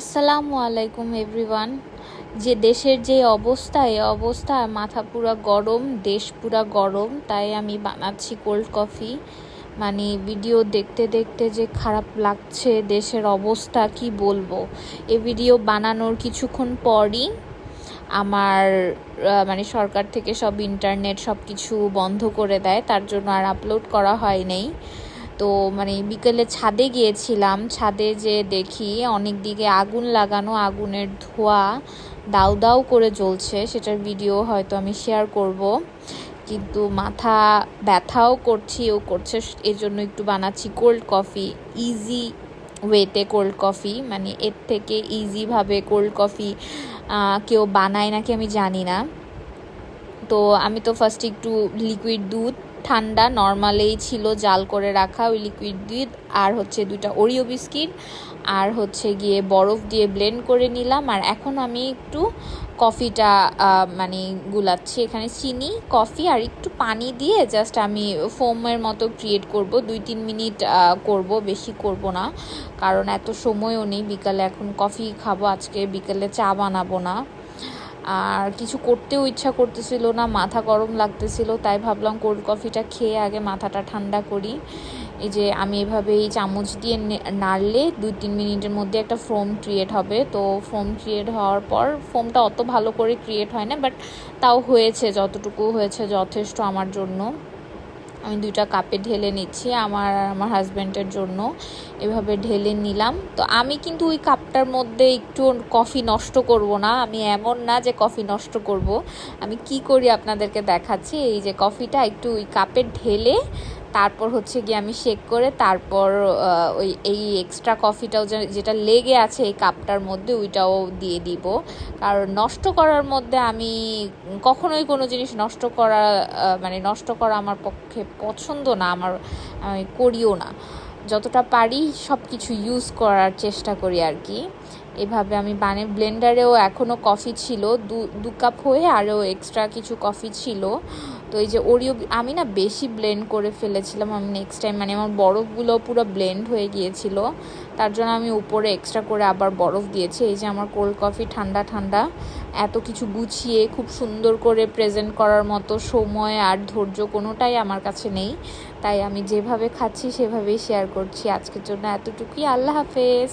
আসসালামু আলাইকুম এভরিওয়ান যে দেশের যে অবস্থা এই অবস্থা মাথা পুরা গরম, দেশ পুরা গরম, তাই আমি বানাচ্ছি কোল্ড কফি মানে ভিডিও দেখতে দেখতে যে খারাপ লাগছে, দেশের অবস্থা, কি বলব? এ ভিডিও বানানোর কিছুক্ষণ পরই আমার মানে সরকার থেকে সব ইন্টারনেট সব কিছু বন্ধ করে দেয়, তার জন্য আর আপলোড করা হয় নাই। তো মানে বিকেলে ছাদে গিয়েছিলাম। ছাদে যে দেখি অনেক দিকে আগুন লাগানো, আগুনের ধোঁয়া দাউ দাউ করে জ্বলছে। সেটার ভিডিও হয়তো আমি শেয়ার করব। কিন্তু মাথা ব্যথাও করছি, ও করছে। এজন্য একটু বানাচ্ছি কোল্ড কফি ইজি ওয়েতে কোল্ড কফি মানে এর থেকে ইজিভাবে কোল্ড কফি কেউ বানায় নাকি আমি জানি না। তো আমি তো ফার্স্ট একটু লিকুইড দুধ, ঠান্ডা নর্মালেই ছিল জাল করে রাখা ওই লিকুইড দুধ আর হচ্ছে দুইটা ওরিও বিস্কিট আর হচ্ছে গিয়ে বরফ দিয়ে ব্লেন্ড করে নিলাম। আর এখন আমি একটু কফিটা মানে গুলাচ্ছি এখানে চিনি কফি আর একটু পানি দিয়ে জাস্ট আমি ফোমের মতো ক্রিয়েট করব। দুই তিন মিনিট করব, বেশি করব না। কারণ এত সময়ও নেই, বিকালে এখন কফি খাব, আজকে বিকালে চা বানাবো না। আর কিছু করতেও ইচ্ছা করতেছিল না, মাথা গরম লাগতেছিল, তাই ভাবলাম কোল্ড কফিটা খেয়ে আগে মাথাটা ঠান্ডা করি। এই যে আমি এভাবে এই চামচ দিয়ে নাড়লে দুই তিন মিনিটের মধ্যে একটা ফোম ক্রিয়েট হবে। তো ফোম ক্রিয়েট হওয়ার পর ফোমটা অত ভালো করে ক্রিয়েট হয় না বাট তাও হয়েছে, যতটুকু হয়েছে যথেষ্ট আমার জন্য। আমি দুইটা কাপে ঢেলে নিচ্ছি আমার আমার হাজব্যান্ডের জন্য। এভাবে ঢেলে নিলাম। তো আমি কিন্তু ওই কাপটার মধ্যে একটু কফি নষ্ট করব না। আমি এমন না যে কফি নষ্ট করব। আমি কি করি আপনাদেরকে দেখাচ্ছি? এই যে কফিটা একটু ওই কাপে ঢেলে তারপর হচ্ছে গিয়ে আমি শেক করে তারপর ওই এই এক্সট্রা কফিটাও যেটা লেগে আছে এই কাপটার মধ্যে ওইটাও দিয়ে দিব। কারণ নষ্ট করার মধ্যে আমি কখনোই কোনো জিনিস নষ্ট করা মানে নষ্ট করা আমার পক্ষে পছন্দ না, আমার, আমি করিও না। যতটা পারি সব কিছু ইউজ করার চেষ্টা করি আর কি। এভাবে আমি বানে, ব্লেন্ডারেও এখনও কফি ছিল, দু দু কাপ হয়ে আরও এক্সট্রা কিছু কফি ছিল। তো এই যে ওরিও আমি না বেশি ব্লেন্ড করে ফেলেছিলাম, আমি নেক্সট টাইম মানে আমার বরফগুলো পুরো ব্লেন্ড হয়ে গিয়েছিল। তার জন্য আমি উপরে এক্সট্রা করে আবার বরফ দিয়েছি। এই যে আমার কোল্ড কফি ঠান্ডা ঠান্ডা, এত কিছু গুছিয়ে খুব সুন্দর করে প্রেজেন্ট করার মতো সময় আর ধৈর্য কোনোটাই আমার কাছে নেই। তাই আমি যেভাবে খাচ্ছি সেভাবেই শেয়ার করছি। আজকের জন্য এতটুকুই। আল্লাহ হাফেজ।